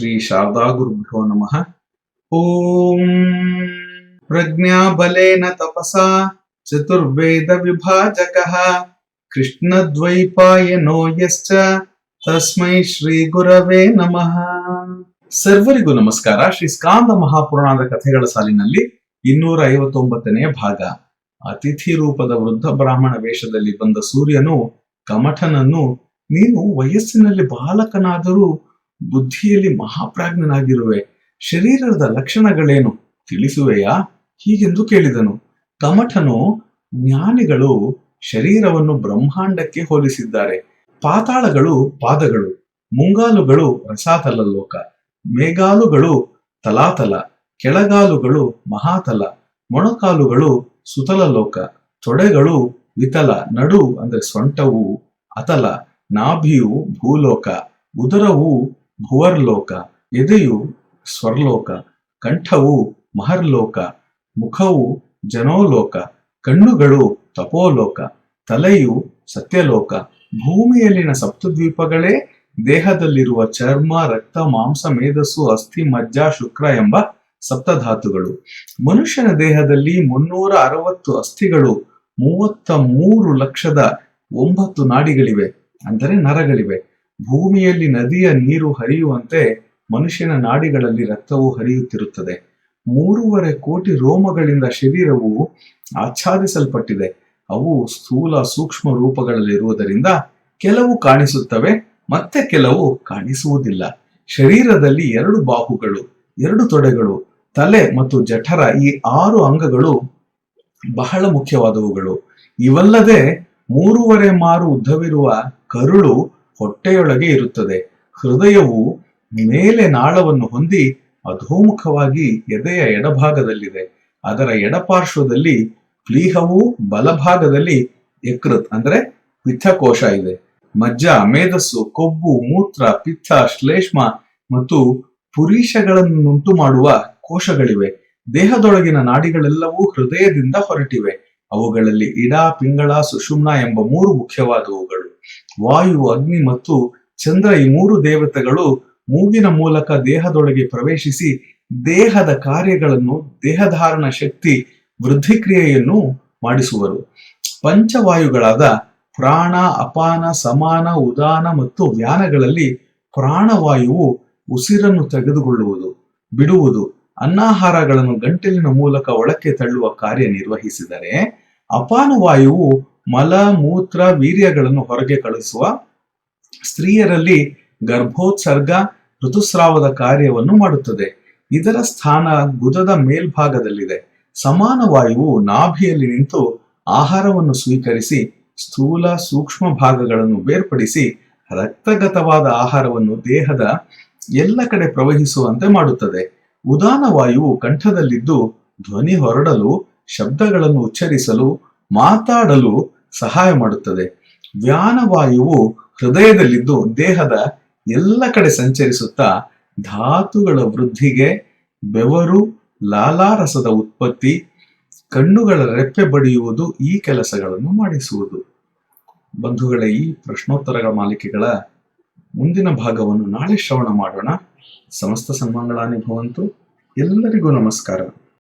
ಶ್ರೀ ಶಾರದಾ ಗುರುಭ್ಯೋ ನಮಃ. ಓಂ ಪ್ರಜ್ಞಾಬಲೇನ ತಪಸಾ ಚತುರ್ವೇದ ವಿಭಾಜಕಃ ಕೃಷ್ಣದ್ವೈಪಾಯನೋ ಯಶ್ಚ ತಸ್ಮೈ ಶ್ರೀ ಗುರವೇ ನಮಃ. ಸರ್ವರಿಗೂ ನಮಸ್ಕಾರ. ಶ್ರೀ ಸ್ಕಾಂದ ಮಹಾಪುರಾಣದ ಕಥೆಗಳ ಸಾಲಿನಲ್ಲಿ ಇನ್ನೂರ ಐವತ್ತೊಂಬತ್ತನೆಯ ಭಾಗ. ಅತಿಥಿ ರೂಪದ ವೃದ್ಧ ಬ್ರಾಹ್ಮಣ ವೇಷದಲ್ಲಿ ಬಂದ ಸೂರ್ಯನು ಕಮಠನನ್ನು, ನೀನು ವಯಸ್ಸಿನಲ್ಲಿ ಬಾಲಕನಾದರೂ ಬುದ್ಧಿಯಲ್ಲಿ ಮಹಾಪ್ರಾಜ್ಞನಾಗಿರುವೆ. ಶರೀರದ ಲಕ್ಷಣಗಳೇನು ತಿಳಿಸುವೆಯಾ? ಹೀಗೆಂದು ಕೇಳಿದನು. ಕಮಠನು ಜ್ಞಾನಿಗಳು ಶರೀರವನ್ನು ಬ್ರಹ್ಮಾಂಡಕ್ಕೆ ಹೋಲಿಸಿದ್ದಾರೆ. ಪಾತಾಳಗಳು ಪಾದಗಳು, ಮುಂಗಾಲುಗಳು ರಸಾತಲ ಲೋಕ ಮೇಗಾಲುಗಳು ತಲಾತಲ, ಕೆಳಗಾಲುಗಳು ಮಹಾತಲ, ಮೊಣಕಾಲುಗಳು ಸುತಲ ಲೋಕ, ತೊಡೆಗಳು ವಿತಲ, ನಡು ಅಂದ್ರೆ ಸೊಂಟವು, ಅತಲ, ನಾಭಿಯು ಭೂಲೋಕ, ಉದರವು ಭುವರ್ಲೋಕ, ಎದೆಯು ಸ್ವರ್ಲೋಕ, ಕಂಠವು ಮಹರ್ಲೋಕ, ಮುಖವು ಜನೋಲೋಕ, ಕಣ್ಣುಗಳು ತಪೋಲೋಕ, ತಲೆಯು ಸತ್ಯಲೋಕ, ಭೂಮಿಯಲ್ಲಿನ ಸಪ್ತದ್ವೀಪಗಳೇ ದೇಹದಲ್ಲಿರುವ ಚರ್ಮ, ರಕ್ತ, ಮಾಂಸ, ಮೇಧಸ್ಸು, ಅಸ್ಥಿ, ಮಜ್ಜ, ಶುಕ್ರ ಎಂಬ ಸಪ್ತಧಾತುಗಳು. ಮನುಷ್ಯನ ದೇಹದಲ್ಲಿ ಮುನ್ನೂರ ಅರವತ್ತು ಅಸ್ಥಿಗಳು, ಮೂವತ್ತ ಮೂರು ಲಕ್ಷದ ಒಂಬತ್ತು ನಾಡಿಗಳಿವೆ, ಅಂದರೆ ನರಗಳಿವೆ. ಭೂಮಿಯಲ್ಲಿ ನದಿಯ ನೀರು ಹರಿಯುವಂತೆ ಮನುಷ್ಯನ ನಾಡಿಗಳಲ್ಲಿ ರಕ್ತವು ಹರಿಯುತ್ತಿರುತ್ತದೆ. ಮೂರುವರೆ ಕೋಟಿ ರೋಮಗಳಿಂದ ಶರೀರವು ಆಚ್ಛಾದಿಸಲ್ಪಟ್ಟಿದೆ. ಅವು ಸ್ಥೂಲ ಸೂಕ್ಷ್ಮ ರೂಪಗಳಲ್ಲಿರುವುದರಿಂದ ಕೆಲವು ಕಾಣಿಸುತ್ತವೆ, ಮತ್ತೆ ಕೆಲವು ಕಾಣಿಸುವುದಿಲ್ಲ. ಶರೀರದಲ್ಲಿ ಎರಡು ಬಾಹುಗಳು, ಎರಡು ತೊಡೆಗಳು, ತಲೆ ಮತ್ತು ಜಠರ ಈ ಆರು ಅಂಗಗಳು ಬಹಳ ಮುಖ್ಯವಾದವುಗಳು. ಇವಲ್ಲದೆ ಮೂರುವರೆ ಮಾರು ಉದ್ದವಿರುವ ಕರುಳು ಹೊಟ್ಟೆಯೊಳಗೆ ಇರುತ್ತದೆ. ಹೃದಯವು ಮೇಲೆ ನಾಳವನ್ನು ಹೊಂದಿ ಅಧೋಮುಖವಾಗಿ ಎದೆಯ ಎಡಭಾಗದಲ್ಲಿದೆ. ಅದರ ಎಡಪಾರ್ಶ್ವದಲ್ಲಿ ಪ್ಲೀಹವು ಬಲಭಾಗದಲ್ಲಿ ಯಕೃತ್ ಅಂದ್ರೆ ಪಿತ್ತಕೋಶ ಇದೆ. ಮಜ್ಜ, ಮೇಧಸ್ಸು, ಕೊಬ್ಬು, ಮೂತ್ರ, ಪಿತ್ತ, ಶ್ಲೇಷ್ಮ ಮತ್ತು ಪುರೀಷಗಳನ್ನುಂಟು ಮಾಡುವ ಕೋಶಗಳಿವೆ. ದೇಹದೊಳಗಿನ ನಾಡಿಗಳೆಲ್ಲವೂ ಹೃದಯದಿಂದ ಹೊರಟಿವೆ. ಅವುಗಳಲ್ಲಿ ಇಡ, ಪಿಂಗಳ, ಸುಷುಮ್ನ ಎಂಬ ಮೂರು ಮುಖ್ಯವಾದವುಗಳು. ವಾಯು, ಅಗ್ನಿ ಮತ್ತು ಚಂದ್ರ ಈ ಮೂರು ದೇವತೆಗಳು ಮೂಗಿನ ಮೂಲಕ ದೇಹದೊಳಗೆ ಪ್ರವೇಶಿಸಿ ದೇಹದ ಕಾರ್ಯಗಳನ್ನು, ದೇಹಧಾರಣ ಶಕ್ತಿ ವೃದ್ಧಿ ಕ್ರಿಯೆಯನ್ನು ಮಾಡಿಸುವರು. ಪಂಚವಾಯುಗಳಾದ ಪ್ರಾಣ, ಅಪಾನ, ಸಮಾನ, ಉದಾನ ಮತ್ತು ವ್ಯಾನಗಳಲ್ಲಿ ಪ್ರಾಣವಾಯುವು ಉಸಿರನ್ನು ತೆಗೆದುಕೊಳ್ಳುವುದು, ಬಿಡುವುದು, ಅನ್ನಾಹಾರಗಳನ್ನು ಗಂಟಲಿನ ಮೂಲಕ ಒಳಕ್ಕೆ ತಳ್ಳುವ ಕಾರ್ಯ ನಿರ್ವಹಿಸಿದರೆ ಅಪಾನವಾಯುವು ಮಲ ಮೂತ್ರ ವೀರ್ಯಗಳನ್ನು ಹೊರಗೆ ಕಳಿಸುವ ಸ್ತ್ರೀಯರಲ್ಲಿ ಗರ್ಭೋತ್ಸರ್ಗ ಋತುಸ್ರಾವದ ಕಾರ್ಯವನ್ನು ಮಾಡುತ್ತದೆ. ಇದರ ಸ್ಥಾನ ಗುದದ ಮೇಲ್ಭಾಗದಲ್ಲಿದೆ. ಸಮಾನ ವಾಯುವು ನಾಭಿಯಲ್ಲಿ ನಿಂತು ಆಹಾರವನ್ನು ಸ್ವೀಕರಿಸಿ, ಸ್ಥೂಲ ಸೂಕ್ಷ್ಮ ಭಾಗಗಳನ್ನು ಬೇರ್ಪಡಿಸಿ, ರಕ್ತಗತವಾದ ಆಹಾರವನ್ನು ದೇಹದ ಎಲ್ಲ ಕಡೆ ಪ್ರವಹಿಸುವಂತೆ ಮಾಡುತ್ತದೆ. ಉದಾನ ವಾಯುವು ಕಂಠದಲ್ಲಿದ್ದು ಧ್ವನಿ ಹೊರಡಲು, ಶಬ್ದಗಳನ್ನು ಉಚ್ಚರಿಸಲು ಮಾತಾಡಲು ಸಹಾಯ ಮಾಡುತ್ತದೆ. ವ್ಯಾನವಾಯುವು ಹೃದಯದಲ್ಲಿದ್ದು ದೇಹದ ಎಲ್ಲ ಕಡೆ ಸಂಚರಿಸುತ್ತಾ ಧಾತುಗಳ ವೃದ್ಧಿಗೆ ಬೆವರು, ಲಾಲಾರಸದ ಉತ್ಪತ್ತಿ, ಕಣ್ಣುಗಳ ರೆಪ್ಪೆ ಬಡಿಯುವುದು ಈ ಕೆಲಸಗಳನ್ನು ಮಾಡಿಸುವುದು. ಬಂಧುಗಳ, ಈ ಪ್ರಶ್ನೋತ್ತರಗಳ ಮಾಲಿಕೆಗಳ ಮುಂದಿನ ಭಾಗವನ್ನು ನಾಳೆ ಶ್ರವಣ ಮಾಡೋಣ. ಸಮಸ್ತ ಸನ್ಮಂಗಳಾನಿ ಭವಂತು. ಎಲ್ಲರಿಗೂ ನಮಸ್ಕಾರ.